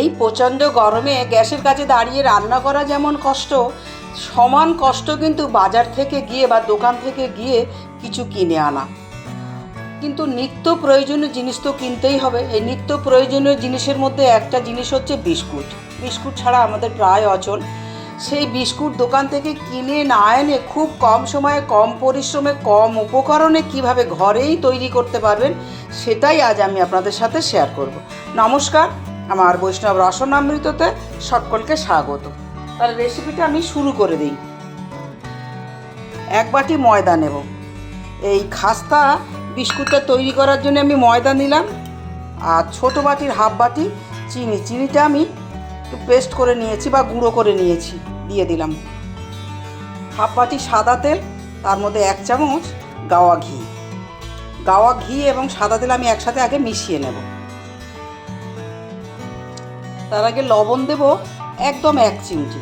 এই প্রচণ্ড গরমে গ্যাসের কাছে দাঁড়িয়ে রান্না করা যেমন কষ্ট, সমান কষ্ট কিন্তু বাজার থেকে গিয়ে বা দোকান থেকে গিয়ে কিছু কিনে আনা। কিন্তু নিত্য প্রয়োজনীয় জিনিস তো কিনতেই হবে। এই নিত্য প্রয়োজনীয় জিনিসের মধ্যে একটা জিনিস হচ্ছে বিস্কুট। বিস্কুট ছাড়া আমাদের প্রায় অচল। সেই বিস্কুট দোকান থেকে কিনে না এনে খুব কম সময়ে, কম পরিশ্রমে, কম উপকরণে কীভাবে ঘরেই তৈরি করতে পারবেন, সেটাই আজ আমি আপনাদের সাথে শেয়ার করব। নমস্কার। আমার বৈষ্ণব রসনামৃততে সকলকে স্বাগত। তাহলে রেসিপিটা আমি শুরু করে দিই। এক বাটি ময়দা নেব। এই খাস্তা বিস্কুটটা তৈরি করার জন্য আমি ময়দা নিলাম। আর ছোটো বাটির হাফ বাটি চিনি। চিনিটা আমি একটু পেস্ট করে নিয়েছি বা গুঁড়ো করে নিয়েছি, দিয়ে দিলাম। হাফ বাটি সাদা তেল, তার মধ্যে এক চামচ গাওয়া ঘি। গাওয়া ঘি এবং সাদা তেল আমি একসাথে আগে মিশিয়ে নেব। তার আগে লবণ দেব একদম এক চিমটি।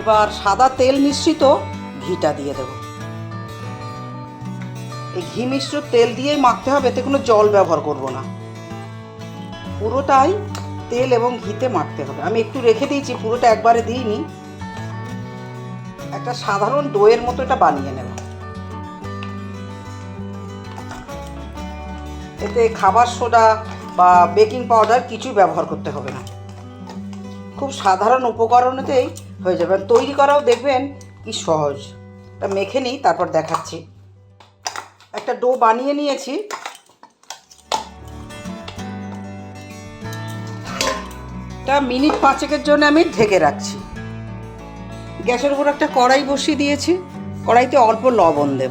এবার সাদা তেল মিশ্রিত ঘিটা দিয়ে দেব। এই ঘি মিশ্র তেল দিয়েই মাখতে হবে, এতে কোনো জল ব্যবহার করব না। পুরোটাই তেল এবং ঘিতে মাখতে হবে। আমি একটু রেখে দিয়েছি, পুরোটা একবারে দিইনি। একটা সাধারণ দইয়ের মতো এটা বানিয়ে নেব। এতে খাবার সোডা বা বেকিং পাউডার কিছু ব্যবহার করতে হবে না। খুব সাধারণ উপকরণেতেই হয়ে যাবে। তৈরি করাও দেখবেন কি সহজ। তা মেখে নিই, তারপর দেখাচ্ছি। একটা ডো বানিয়ে নিয়েছি। তা মিনিট পাঁচেকের জন্য আমি ঢেকে রাখছি। গ্যাসের উপর একটা কড়াই বসিয়ে দিয়েছি। কড়াইতে অল্প লবণ দেব।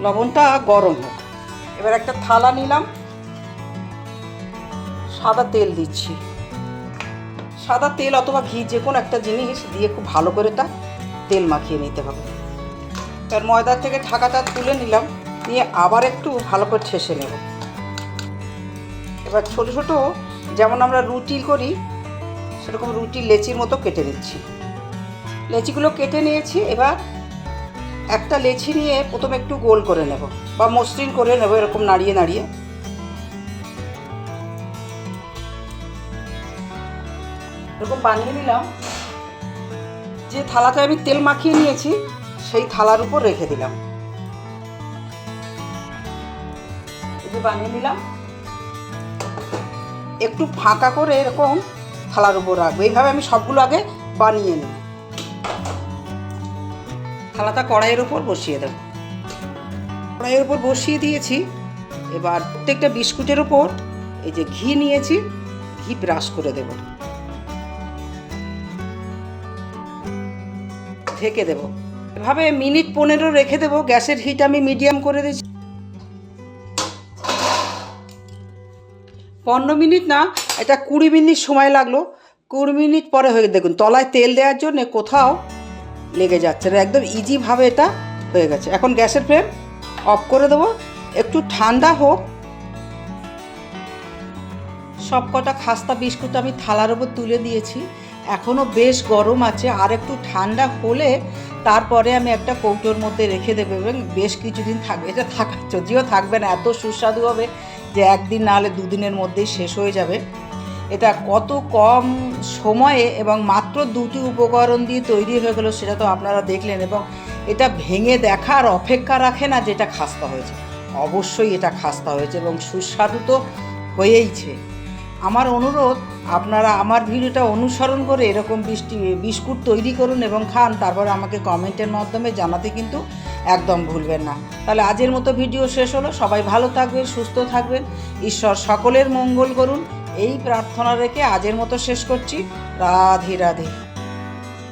লবণটা গরম হোক। এবার একটা থালা নিলাম। সাদা তেল দিচ্ছি। সাদা তেল অথবা ঘি, যে কোনো একটা জিনিস দিয়ে খুব ভালো করে তা তেল মাখিয়ে নিতে হবে। এবার ময়দার থেকে ঢাকাটা তুলে নিলাম। নিয়ে আবার একটু ভালো করে ঠেসে নেব। এবার ছোট ছোট যেমন আমরা রুটি করি, সেরকম রুটি লেচির মতো কেটে নিচ্ছি। লেচিগুলো কেটে নিয়েছি। এবার একটা লেচি নিয়ে প্রথমে একটু গোল করে নেব বা মসৃণ করে নেব, এরকম নাড়িয়ে নাড়িয়ে। এরকম বানিয়ে নিলাম। যে থালাতে আমি তেল মাখিয়ে নিয়েছি, সেই থালার উপর রেখে দিলাম। বানিয়ে নিলাম। একটু ফাঁকা করে এরকম থালার উপর রাখব। এইভাবে আমি সবগুলো আগে বানিয়ে নিই থালাটা কড়াইয়ের উপর বসিয়ে দেব। কড়াইয়ের উপর বসিয়ে দিয়েছি। এবার প্রত্যেকটা বিস্কুটের উপর এই যে ঘি নিয়েছি, ঘি ব্রাশ করে দেব। ঢেকে দেব। এভাবে মিনিট পনেরো রেখে দেবো। গ্যাসের হিট আমি মিডিয়াম করে দিচ্ছি পনেরো মিনিট না, এটা কুড়ি মিনিট সময় লাগল। কুড়ি মিনিট পরে হয়ে দেখুন, তলায় তেল দেওয়ার জন্য কোথাও লেগে যাচ্ছে না। একদম ইজিভাবে এটা হয়ে গেছে। এখন গ্যাসের ফ্লেম অফ করে দেবো। একটু ঠান্ডা হোক। সব কটা খাস্তা বিস্কুট আমি থালার ওপর তুলে দিয়েছি। এখনও বেশ গরম আছে। আর একটু ঠান্ডা হলে তারপরে আমি একটা কৌটোর মধ্যে রেখে দেবো এবং বেশ কিছুদিন থাকবে। এটা থাকা যদিও থাকবে না, এত সুস্বাদু হবে যে একদিন না হলে দুদিনের মধ্যেই শেষ হয়ে যাবে। এটা কত কম সময়ে এবং মাত্র দুটি উপকরণ দিয়ে তৈরি হয়ে গেলো সেটা তো আপনারা দেখলেন এবং এটা ভেঙে দেখার অপেক্ষা রাখে না যেটা খাস্তা হয়েছে। অবশ্যই এটা খাস্তা হয়েছে এবং সুস্বাদু তো হয়েইছে আমার অনুরোধ, আপনারা আমার ভিডিওটা অনুসরণ করে এরকম বৃষ্টি, বিস্কুট তৈরি করুন এবং খান, তারপর আমাকে কমেন্টের মাধ্যমে জানাতে কিন্তু একদম ভুলবেন না। তাহলে আজের মতো ভিডিও শেষ হলো। সবাই ভালো থাকবেন, সুস্থ থাকবেন। ঈশ্বর সকলের মঙ্গল করুন। এই প্রার্থনা রেখে আজের মতো শেষ করছি। রাধে রাধে।